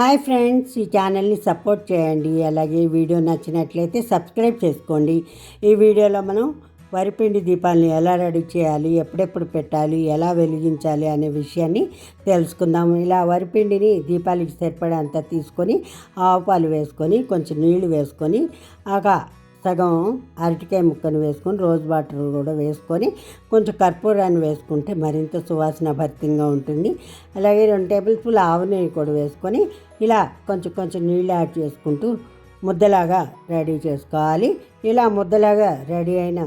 Hi friends ఈ ఛానల్ని support చేయండి. అలాగే వీడియో నచ్చినట్లయితే సబ్స్క్రైబ్ చేసుకోండి. ఈ వీడియోలో మనం వరిపిండి దీపాలని ఎలా రెడీ చేయాలి ఎప్పుడెప్పుడు పెట్టాలి ఎలా వెలిగించాలి అనే విషయాన్ని తెలుసుకుందాము. ఇలా వరిపిండిని దీపాలకి సరిపడంత తీసుకొని ఆవు పాలు వేసుకొని కొంచెం నీళ్ళు వేసుకొని ఒక సగం అరటికాయ ముక్కను వేసుకొని రోజ్ వాటర్ కూడా వేసుకొని కొంచెం కర్పూరాన్ని వేసుకుంటే మరింత సువాసన భర్తంగా ఉంటుంది. అలాగే రెండు టేబుల్ స్పూన్ ఆవు నెయ్యి కూడా వేసుకొని ఇలా కొంచెం కొంచెం నీళ్ళు యాడ్ చేసుకుంటూ ముద్దలాగా రెడీ చేసుకోవాలి. ఇలా ముద్దలాగా రెడీ అయిన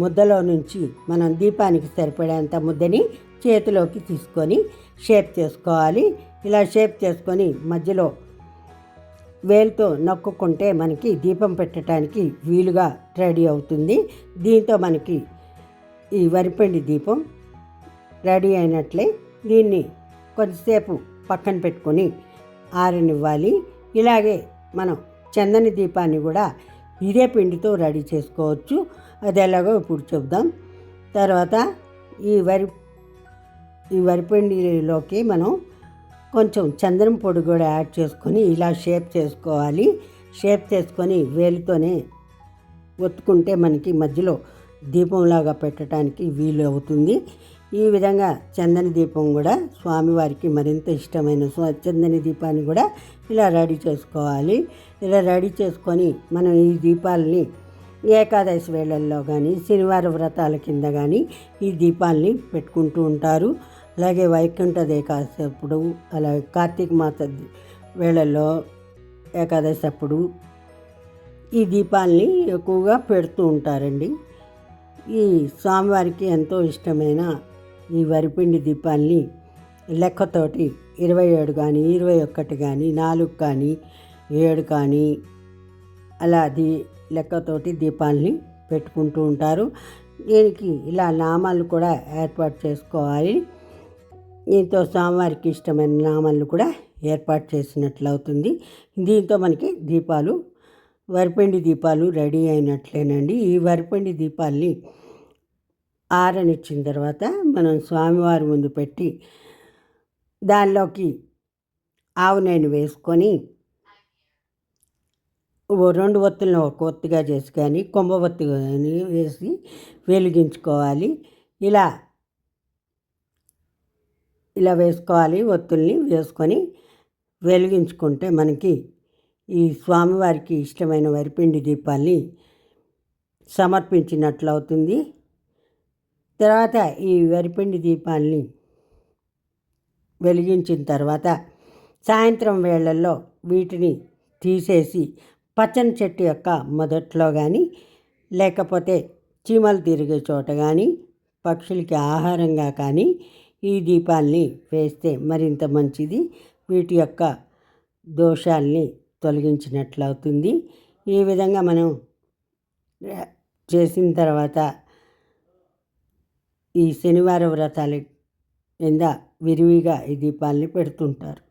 ముద్దలో నుంచి మనం దీపానికి సరిపడేంత ముద్దని చేతిలోకి తీసుకొని షేప్ చేసుకోవాలి. ఇలా షేప్ చేసుకొని మధ్యలో వేలుతో నొక్కుకుంటే మనకి దీపం పెట్టడానికి వీలుగా రెడీ అవుతుంది. దీంతో మనకి ఈ వరిపిండి దీపం రెడీ అయినట్లే దీన్ని కొద్దిసేపు పక్కన పెట్టుకొని ఆరనివ్వాలి. ఇలాగే మనం చందని దీపాన్ని కూడా ఇదే పిండితో రెడీ చేసుకోవచ్చు. అది ఎలాగో ఇప్పుడు చెప్దాం తర్వాత ఈ వరి ఈ వరిపిండిలోకి మనం కొంచెం చందనం పొడి కూడా యాడ్ చేసుకొని ఇలా షేప్ చేసుకోవాలి. షేప్ చేసుకొని వేలితోనే ఒత్తుకుంటే మనకి మధ్యలో దీపంలాగా పెట్టడానికి వీలు అవుతుంది. ఈ విధంగా చందని దీపం కూడా స్వామివారికి మరింత ఇష్టమైన చందని దీపాన్ని కూడా ఇలా రెడీ చేసుకోవాలి. ఇలా రెడీ చేసుకొని మనం ఈ దీపాలని ఏకాదశి వేళల్లో కానీ శనివారం వ్రతాల కింద కానీ ఈ దీపాలని పెట్టుకుంటూ ఉంటారు. అలాగే వైకుంఠ ఏకాదశి అప్పుడు అలాగే కార్తీక మాస వేళల్లో ఏకాదశి అప్పుడు ఈ దీపాలని ఎక్కువగా పెడుతూ ఉంటారండి. ఈ స్వామివారికి ఎంతో ఇష్టమైన ఈ వరిపిండి దీపాల్ని లెక్కతోటి ఇరవై ఏడు కానీ ఇరవై ఒక్కటి కానీ నాలుగు కానీ ఏడు కానీ అలా దీ లెక్కతోటి దీపాల్ని పెట్టుకుంటూ ఉంటారు. దీనికి ఇలా నామాలు కూడా ఏర్పాటు చేసుకోవాలి. దీంతో స్వామివారికి ఇష్టమైన నామాలను కూడా ఏర్పాటు చేసినట్లు అవుతుంది దీంతో మనకి దీపాలు వరిపిండి దీపాలు రెడీ అయినట్లేనండి. ఈ వరిపిండి దీపాల్ని ఆరనిచ్చిన తర్వాత మనం స్వామివారి ముందు పెట్టి దానిలోకి ఆవు నేను వేసుకొని రెండు ఒత్తులను ఒక ఒత్తిగా చేసి కానీ కొంబ ఒత్తి కానీ వేసి వెలిగించుకోవాలి. ఇలా ఇలా వేసుకోవాలి. ఒత్తుల్ని వేసుకొని వెలిగించుకుంటే మనకి ఈ స్వామివారికి ఇష్టమైన వరిపిండి దీపాల్ని సమర్పించినట్లు అవుతుంది తర్వాత ఈ వరిపిండి దీపాల్ని వెలిగించిన తర్వాత సాయంత్రం వేళల్లో వీటిని తీసేసి పచ్చని చెట్టు యొక్క మొదట్లో కానీ లేకపోతే చీమలు తిరిగే చోట కానీ పక్షులకి ఆహారంగా కానీ ఈ దీపాల్ని వేస్తే మరింత మంచిది. వీటి యొక్క దోషాల్ని తొలగించినట్లు అవుతుంది ఈ విధంగా మనం చేసిన తర్వాత ఈ శనివారం వ్రతాల కింద విరివిగా ఈ దీపాల్ని పెడుతుంటారు.